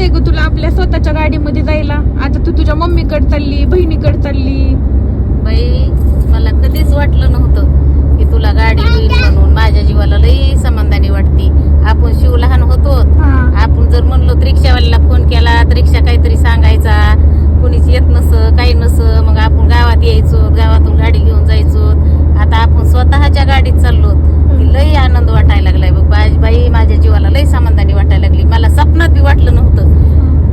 वाटतंय ग तुला आपल्या स्वतःच्या गाडीमध्ये जायला. आता तू तुझ्या मम्मीकडे चालली बहिणीकडे चालली. बाई मला कधीच वाटलं नव्हतं की तुला गाडी होईल म्हणून माझ्या जीवाला लई समाधानी वाटते आपण शिव लहान होतो हा आपण जर म्हणलो तर रिक्षावाल्याला फोन केला तर रिक्षा काहीतरी सांगायचा कोणीच येत नस काही नस मग आपण गावात यायचो गावातून गाडी घेऊन जायचो आता आपण स्वतःच्या गाडीत चाललो की लई आनंद वाटायला लागलाय बघ बाई बाई माझ्या जीवाला लई समाधानी वाटायला लागली मला स्वप्नात बी वाटलं नव्हतं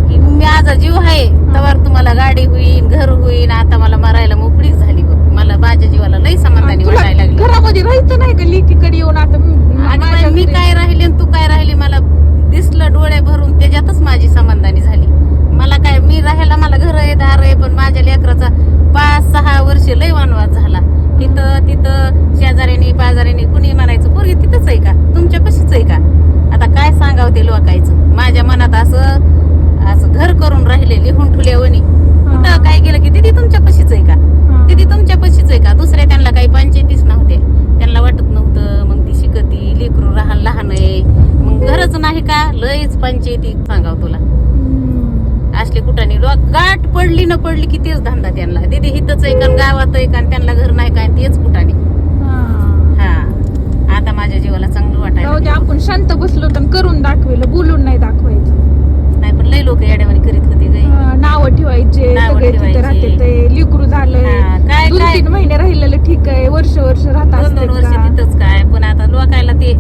की माझा जीव आहे तवर तुम्हाला गाडी होईल घर होईल आता मला मरायला मोकळीक झाली बघ मला माझ्या जीवाला लई समाधानी वाटायला लागली. घरामध्ये राहायचं नाही का? लेकीकडे येऊन आता म- आणि काय राहिली आणि तू काय राहिली? मला दिसलं डोळे भरून त्याच्यातच माझी समाधानी झाली. मला काय मी राहायला मला घर आहे दार आहे पण माझ्या लेकराचा पाच सहा वर्ष लय वनवास झाला. तिथं तिथं शेजाऱ्यानी पाजाऱ्यानी कुणी म्हणायचं पोरगी तिथंच आहे का तुमच्या पशीच आहे का आता काय सांगावं ते लोकायचं माझ्या मनात असं असं घर करून राहिले लिहून ठुल्यावणी कुठं काय गेलं की दिदी तुमच्या पशीच आहे का हा. दिदी तुमच्या पशीच आहे का दुसऱ्या त्यांना काही पंचायतीच नव्हते त्यांना वाटत नव्हतं मग ती शिकती लेकरू लहान लहान आहे मग घरच नाही का लयच पंचायती सांगाव तुला. असले कुठाने लोक गाठ पडली न पडली की तेच धंदा त्यांना. दिदी हिथंच आहे का गावात आहे का त्यांना घर नाही काय तेच कुठाने. हा. हा. आता माझ्या जीवाला चांगलं वाटायला. आपण शांत बसलो तर करून दाखवलं बोलून नाही दाखवायचं. नाही पण लय लोक येड्यावानी करीत होते नावं ठेवायचे लिकरू दोन काय? तीन महिने राहिलेलं ठीक आहे वर्ष वर्ष राहत दोन दोन वर्ष असतात का? तिथंच काय पण आता लोकायला ते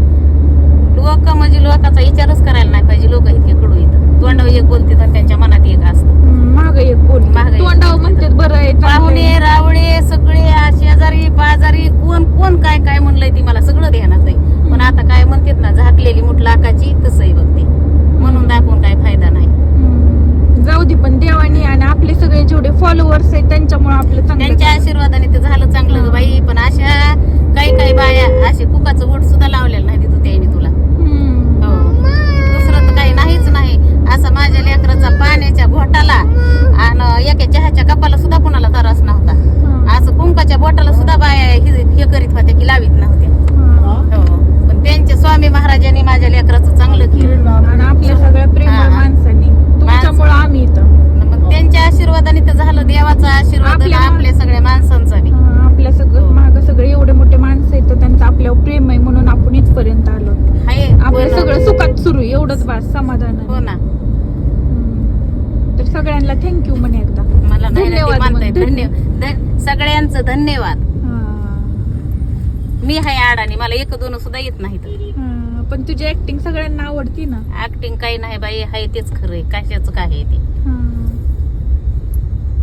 लोक म्हणजे लोकांचा विचारच करायला नाही पाहिजे लोक इतके कडू येतं तोंडावर एक बोलतात आणि त्यांच्या मनात एक असतं हम्म, मागं एक बोल मागं एक तोंडावर बोलते. म्हणतात बरं आहे चांगलं पाहुणे आहे. रावळे सगळे आ- शेजारी पाजारी कोण कोण काय काय म्हणलंय ती मला सगळं ध्यानात आहे पण आता काय म्हणतात ना झाकलेली मुठ लाखाची तसंही बघते म्हणून दाखवून काय फायदा नाही हम्म. जाऊ दे पण देवानी आणि आपले सगळे जेवढे फॉलोअर्स आहेत त्यांच्यामुळे आपलं त्यांच्या. आशीर्वादाने ते झालं चांगलं बाई पण अशा काही काही बाया असे कुकाचं वोट सुद्धा लावलेलं नाही तिथं त्यांनी तुला. हो दुसरं तर काही नाहीच नाही असं माझ्या लेकराचा पाण्याच्या घोटाला आणि एका चहाच्या कपाला सुद्धा कुणाला त्रास नव्हता. असं कुंकाच्या बोटाला सुद्धा बाया हे हे करीत होत्या की लावीत नव्हत्या हा. पण त्यांच्या स्वामी महाराजांनी माझ्या लेकराचं चांगलं केलं आपल्या सगळ्या प्रेमळ हा. माणसांनी तुमच्यामुळे आम्ही इथं मग त्यांच्या आशीर्वादाने तर झालं देवाचा आशीर्वाद आणि आपल्या- आपल्या सगळ्या माणसांचा बी हा, आपल्या हो. सगळं माग सगळे एवढे मोठे माणसं आहेत तर त्यांचं आपल्यावर प्रेम आहे म्हणून आपण इथपर्यंत आलो हाय आपलं. सगळं सुखात सुरू आहे, एवढंच बस समाधान. हो ना. तर सगळ्यांना थँक्यू म्हणे एकदा मला धन्यवाद मानताय म्हणते. धन्य ध- सगळ्यांचं धन्यवाद. मी हाय अडाणी मला एक दोन सुद्धा येत नाहीत पण तुझी ऍक्टिंग सगळ्यांना आवडती ना ऍक्टिंग काही नाही बाई हाय तेच खरंय कशाच काय आहे ते.